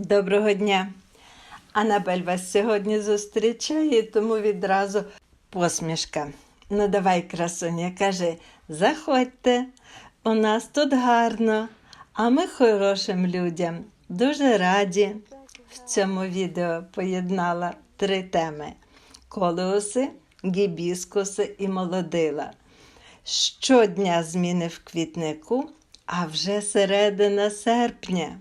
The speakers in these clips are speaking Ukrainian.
Доброго дня! Анабель вас сьогодні зустрічає, тому відразу посмішка. Ну, давай, красуня, каже, заходьте, у нас тут гарно, а ми хорошим людям дуже раді. В цьому відео поєднала три теми: колеуси, гібіскуси і молодила. Щодня зміни в квітнику, а вже середина серпня.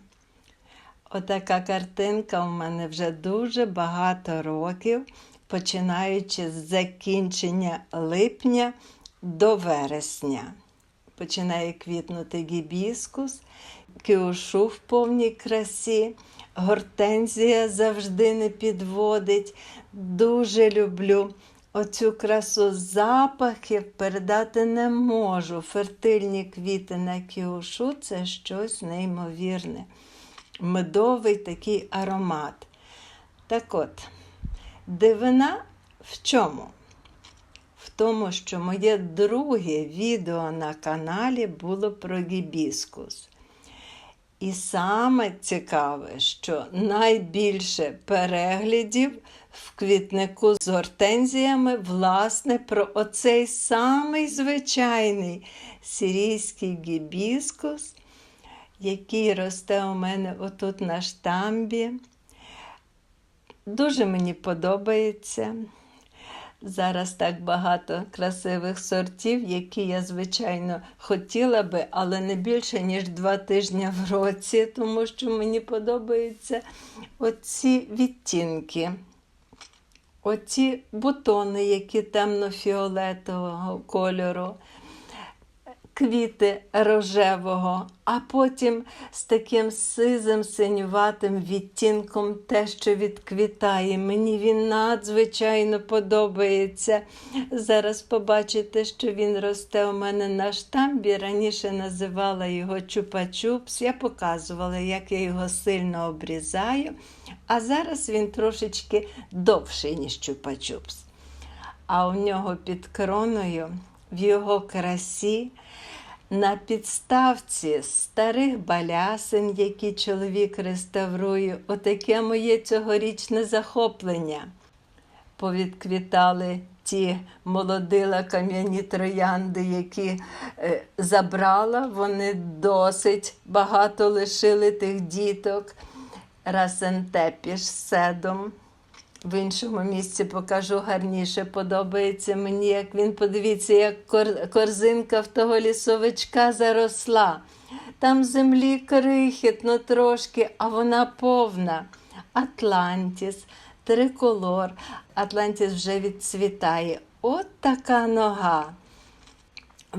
Отака картинка у мене вже дуже багато років, починаючи з закінчення липня до вересня. Починає квітнути гібіскус, кіушу в повній красі, гортензія завжди не підводить. Дуже люблю оцю красу запахів передати не можу. Фертильні квіти на кіушу це щось неймовірне медовий такий аромат. Так от, дивина в чому? В тому, що моє друге відео на каналі було про гібіскус. І саме цікаве, що найбільше переглядів в квітнику з гортензіями, власне, про оцей самий звичайний сирійський гібіскус – який росте у мене отут на штамбі. Дуже мені подобається. Зараз так багато красивих сортів, які я, звичайно, хотіла би, але не більше, ніж два тижні в році, тому що мені подобаються оці відтінки. Оці бутони, які темно-фіолетового кольору квіти рожевого, а потім з таким сизим синюватим відтінком те, що відквітає. Мені він надзвичайно подобається. Зараз побачите, що він росте у мене на штамбі. Раніше називала його чупа-чупс. Я показувала, як я його сильно обрізаю. А зараз він трошечки довший, ніж чупа-чупс. А у нього під кроною, в його красі. На підставці старих балясин, які чоловік реставрує, отаке моє цьогорічне захоплення. Повідквітали ті молодила кам'яні троянди, які е, забрала, вони досить багато лишили тих діток. Расентепіш седом. В іншому місці покажу гарніше. Подобається мені, як він подивіться, як кор... корзинка в того лісовичка заросла. Там землі крихітно трошки, а вона повна. Атлантіс, триколор. Атлантіс вже відцвітає. От така нога.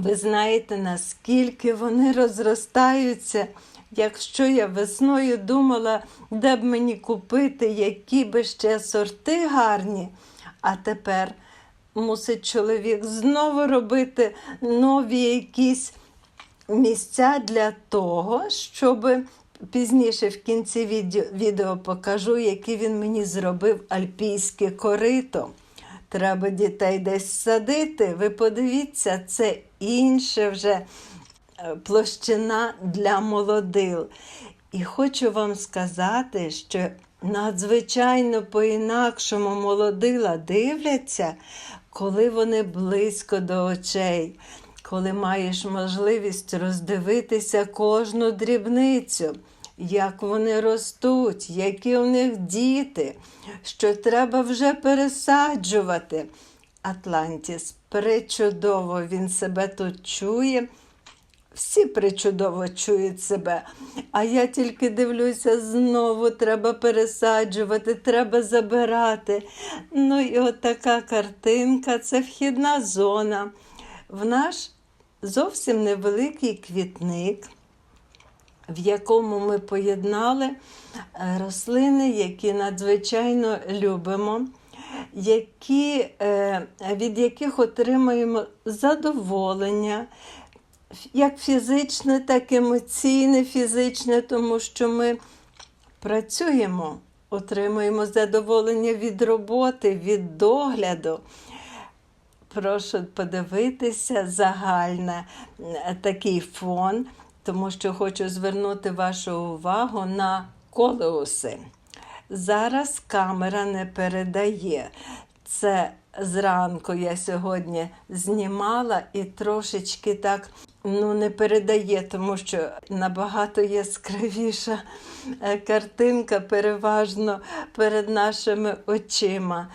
Ви знаєте, наскільки вони розростаються. Якщо я весною думала, де б мені купити, які би ще сорти гарні, а тепер мусить чоловік знову робити нові якісь місця для того, щоб пізніше в кінці відео, покажу, які він мені зробив альпійське корито. Треба дітей десь садити. Ви подивіться, це інше вже площина для молодил. І хочу вам сказати, що надзвичайно по-інакшому молодила дивляться, коли вони близько до очей, коли маєш можливість роздивитися кожну дрібницю. Як вони ростуть, які у них діти, що треба вже пересаджувати. Атлантіс причудово він себе тут чує. Всі причудово чують себе. А я тільки дивлюся, знову треба пересаджувати, треба забирати. Ну і от така картинка це вхідна зона. В наш зовсім невеликий квітник, в якому ми поєднали е, рослини, які надзвичайно любимо. Які, е, від яких отримуємо задоволення, як фізичне, так і емоційне, фізичне, тому що ми працюємо, отримуємо задоволення від роботи, від догляду. Прошу подивитися загальне такий фон, тому що хочу звернути вашу увагу на колеуси. Зараз камера не передає. Це зранку я сьогодні знімала і трошечки так ну, не передає, тому що набагато яскравіша е, картинка переважно перед нашими очима.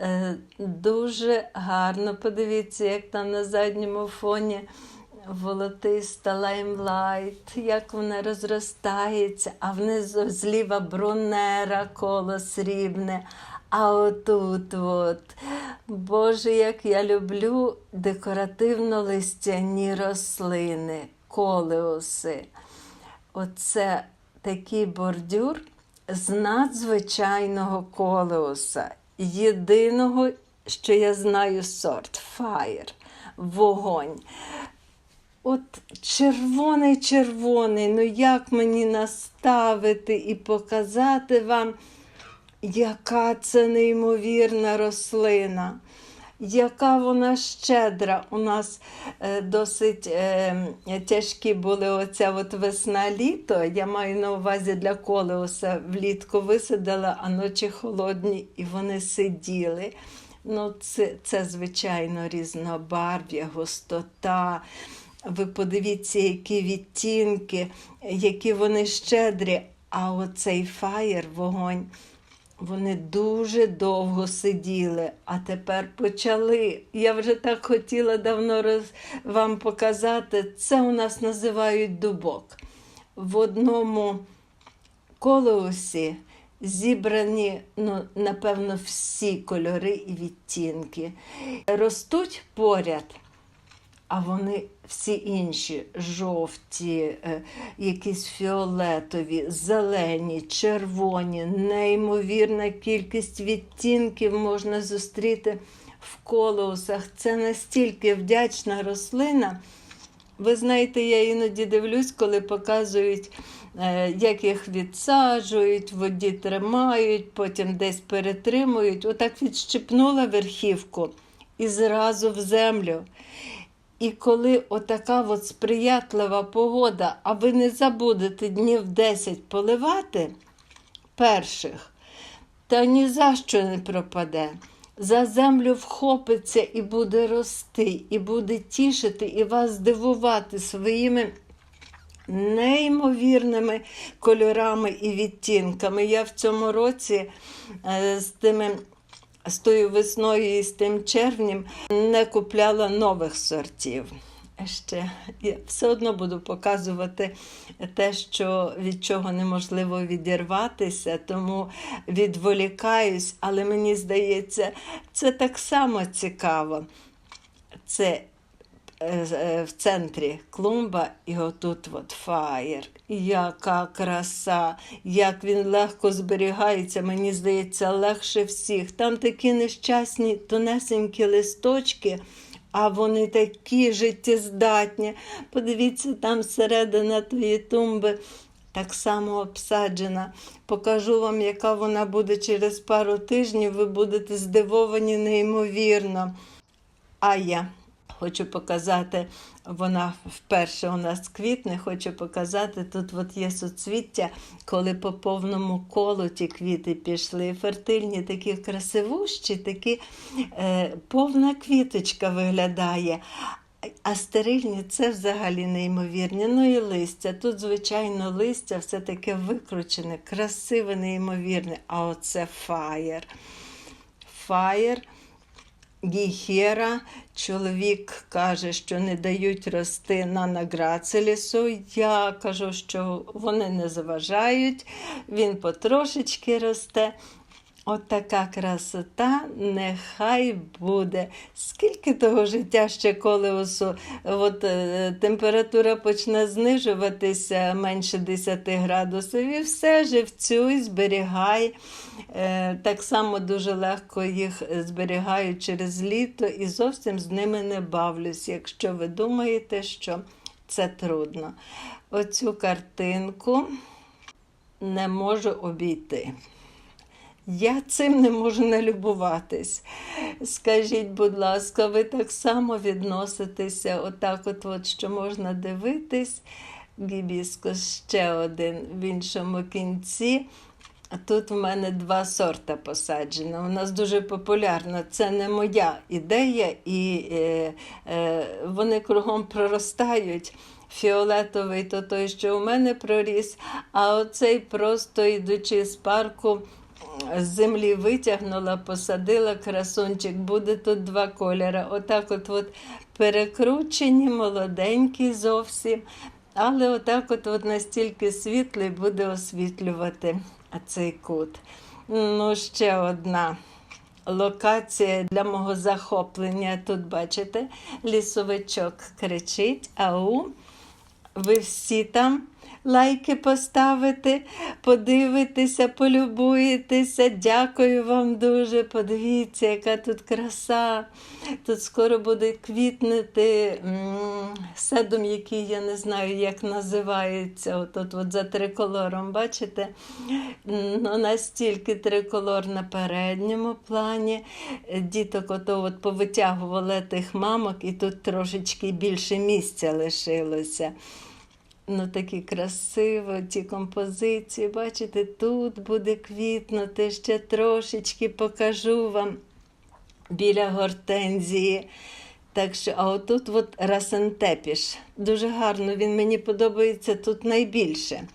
Е, Дуже гарно. Подивіться, як там на задньому фоні волотиста лаймлайт, як вона розростається, а внизу зліва брунера коло срібне. А отут, от, Боже, як я люблю декоративно-листяні рослини, колеуси. Оце такий бордюр з надзвичайного колеуса. Єдиного, що я знаю, сорт fire, вогонь. От червоний, червоний, ну як мені наставити і показати вам, яка це неймовірна рослина, яка вона щедра. У нас е, досить е, тяжкі були оця от весна-літо. Я маю на увазі для колеуса влітку висадила, а ночі холодні, і вони сиділи. Ну, це, це звичайно, різнобарв'я, густота. Ви подивіться, які відтінки, які вони щедрі. А оцей фаєр, вогонь, вони дуже довго сиділи, а тепер почали. Я вже так хотіла давно роз... вам показати. Це у нас називають дубок. В одному колеусі зібрані, ну, напевно, всі кольори і відтінки. Ростуть поряд. А вони всі інші жовті, е, якісь фіолетові, зелені, червоні, неймовірна кількість відтінків можна зустріти в колеусах. Це настільки вдячна рослина. Ви знаєте, я іноді дивлюсь, коли показують, е, як їх відсаджують, в воді тримають, потім десь перетримують. Отак відщипнула верхівку і зразу в землю. І коли отака от сприятлива погода, а ви не забудете днів 10 поливати перших, та ні за що не пропаде. За землю вхопиться і буде рости, і буде тішити, і вас здивувати своїми неймовірними кольорами і відтінками. Я в цьому році е, з тими з тою весною і з тим червнем не купляла нових сортів. Ще я все одно буду показувати те, що від чого неможливо відірватися, тому відволікаюсь, але мені здається, це так само цікаво. Це в центрі клумба і отут от фаєр. Яка краса, як він легко зберігається, мені здається, легше всіх. Там такі нещасні тонесенькі листочки, а вони такі життєздатні. Подивіться, там середина тої тумби. Так само обсаджена. Покажу вам, яка вона буде через пару тижнів. Ви будете здивовані неймовірно. А я хочу показати, вона вперше у нас квітне, хочу показати, тут от є суцвіття, коли по повному колу ті квіти пішли. Фертильні, такі красивущі, такі е, повна квіточка виглядає. А стерильні це взагалі неймовірні. Ну і листя. Тут, звичайно, листя все таке викручене, красиве, неймовірне. А оце фаєр. Фаєр. Гіхера, чоловік каже, що не дають рости на награцелісу. Я кажу, що вони не заважають, він потрошечки росте. От така красота, нехай буде. Скільки того життя ще колеусу, от е, температура почне знижуватися менше 10 градусів, і все живцюй, зберігай. Е, так само дуже легко їх зберігають через літо і зовсім з ними не бавлюсь, якщо ви думаєте, що це трудно. Оцю картинку не можу обійти. Я цим не можу налюбуватись. Скажіть, будь ласка, ви так само відноситеся, отак, от, от що можна дивитись гібіскус ще один в іншому кінці. Тут в мене два сорта посаджено. У нас дуже популярно. Це не моя ідея, і е, е, вони кругом проростають. Фіолетовий то той, що у мене проріс, а оцей просто йдучи з парку з землі витягнула, посадила красунчик. Буде тут два кольори. Отак от, от перекручені, молоденькі зовсім. Але отак от, от настільки світлий буде освітлювати цей кут. Ну, ще одна локація для мого захоплення. Тут, бачите, лісовичок кричить, ау. Ви всі там лайки поставите, подивитеся, полюбуєтеся. Дякую вам дуже. Подивіться, яка тут краса. Тут скоро буде квітнути м, седум, який я не знаю, як називається. От, от, от за триколором, бачите? Ну, настільки триколор на передньому плані. Діток ото от повитягували тих мамок, і тут трошечки більше місця лишилося. Ну, такі красиво, ті композиції. Бачите, тут буде квітнути, ще трошечки покажу вам біля гортензії. Так що, а отут от расентепіш. Дуже гарно, він мені подобається тут найбільше.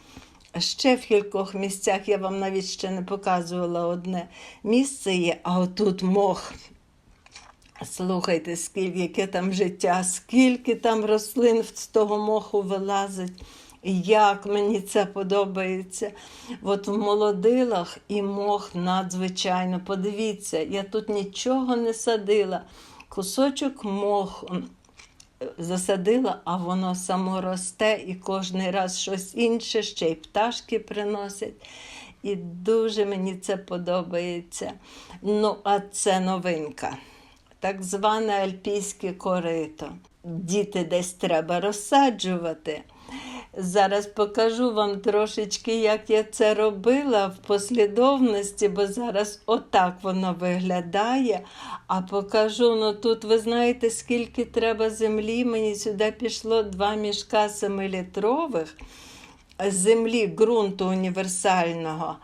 Ще в кількох місцях я вам навіть ще не показувала одне місце є, а отут мох. Слухайте, скільки яке там життя, скільки там рослин з того моху вилазить. Як мені це подобається. От в молодилах і мох надзвичайно. Подивіться, я тут нічого не садила. Кусочок моху засадила, а воно само росте і кожен раз щось інше, ще й пташки приносять. І дуже мені це подобається. Ну, а це новинка так зване альпійське корито. Діти десь треба розсаджувати. Зараз покажу вам трошечки, як я це робила в послідовності, бо зараз отак воно виглядає. А покажу, ну тут ви знаєте, скільки треба землі. Мені сюди пішло два мішка 7-літрових землі ґрунту універсального,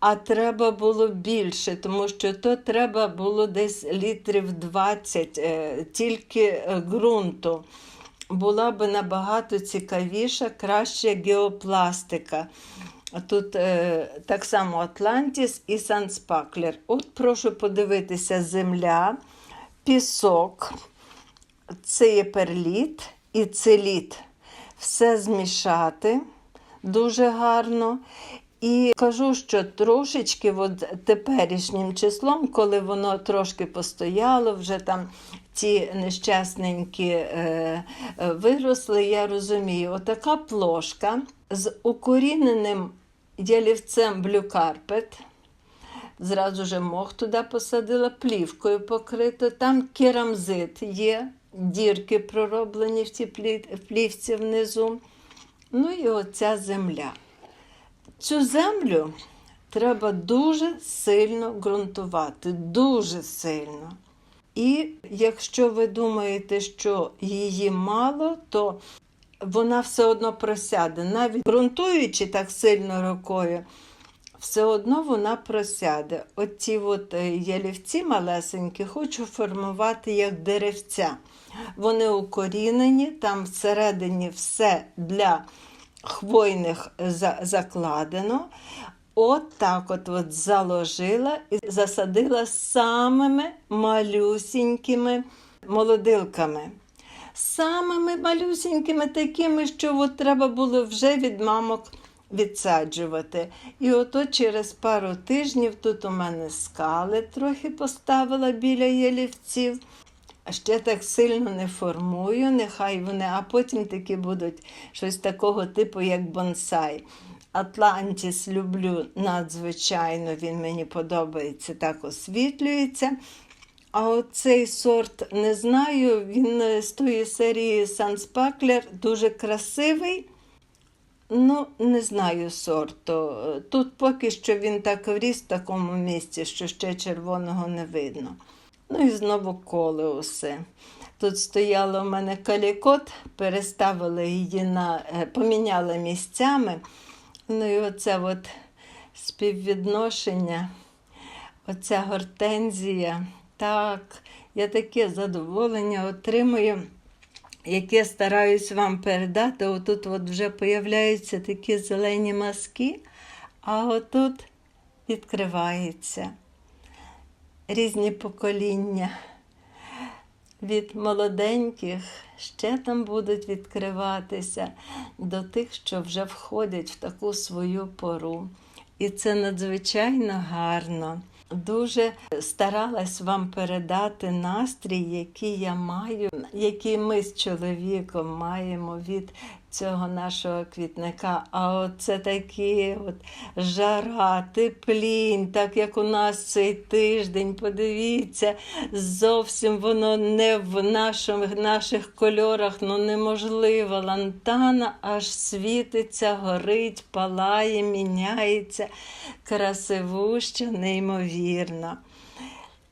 а треба було більше, тому що то треба було десь літрів 20 е, тільки ґрунту. Була би набагато цікавіша, краща геопластика. Тут е, так само Атлантіс і Санспаклер. От прошу подивитися земля, пісок, це є перліт і целіт. Все змішати дуже гарно. І кажу, що трошечки от теперішнім числом, коли воно трошки постояло, вже там ті нещасненькі е, е, виросли, я розумію, отака плошка з укоріненим ялівцем блюкарпет. Зразу же мох туди посадила, плівкою покрито, там керамзит є, дірки пророблені в цій плівці внизу. Ну і оця земля. Цю землю треба дуже сильно ґрунтувати, дуже сильно. І якщо ви думаєте, що її мало, то вона все одно просяде. Навіть ґрунтуючи так сильно рукою, все одно вона просяде. Оці от е, ялівці малесенькі хочу формувати як деревця. Вони укорінені, там всередині все для хвойних закладено. От так от, от заложила і засадила самими малюсінькими молодилками. Самими малюсінькими такими, що от треба було вже від мамок відсаджувати. І ото через пару тижнів тут у мене скали трохи поставила біля ялівців. Ще так сильно не формую, нехай вони, а потім такі будуть щось такого типу, як бонсай. Атлантіс люблю надзвичайно, він мені подобається, так освітлюється. А оцей сорт не знаю, він з тої серії Санспаклер дуже красивий. Ну, не знаю сорту. Тут поки що він так вріс в такому місці, що ще червоного не видно. Ну і знову колеуси. Тут стояло в мене калікот, переставили її на е, поміняли місцями. Ну і оце от співвідношення, оця гортензія. Так, я таке задоволення отримую, яке стараюсь вам передати. Отут от вже появляються такі зелені маски, а отут відкривається різні покоління. Від молоденьких ще там будуть відкриватися до тих, що вже входять в таку свою пору. І це надзвичайно гарно. Дуже старалась вам передати настрій, який я маю, який ми з чоловіком маємо від цього нашого квітника. А от це такі от жара, теплінь, так як у нас цей тиждень, подивіться, зовсім воно не в наших, наших кольорах, ну неможливо. Лантана аж світиться, горить, палає, міняється, красивуща, неймовірно.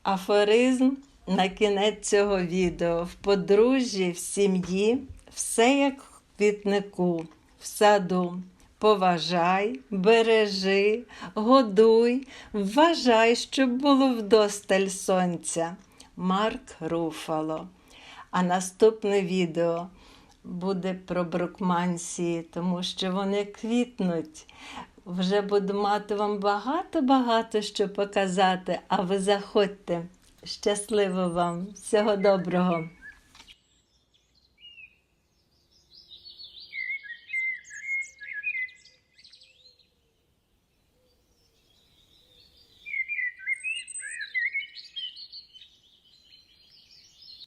Афоризм на кінець цього відео. В подружжі, в сім'ї, все як квітнику, в саду. Поважай, бережи, годуй, вважай, щоб було вдосталь сонця. Марк Руфало. А наступне відео буде про брукмансії, тому що вони квітнуть. Вже буду мати вам багато-багато що показати, а ви заходьте. Щасливо вам, всього доброго!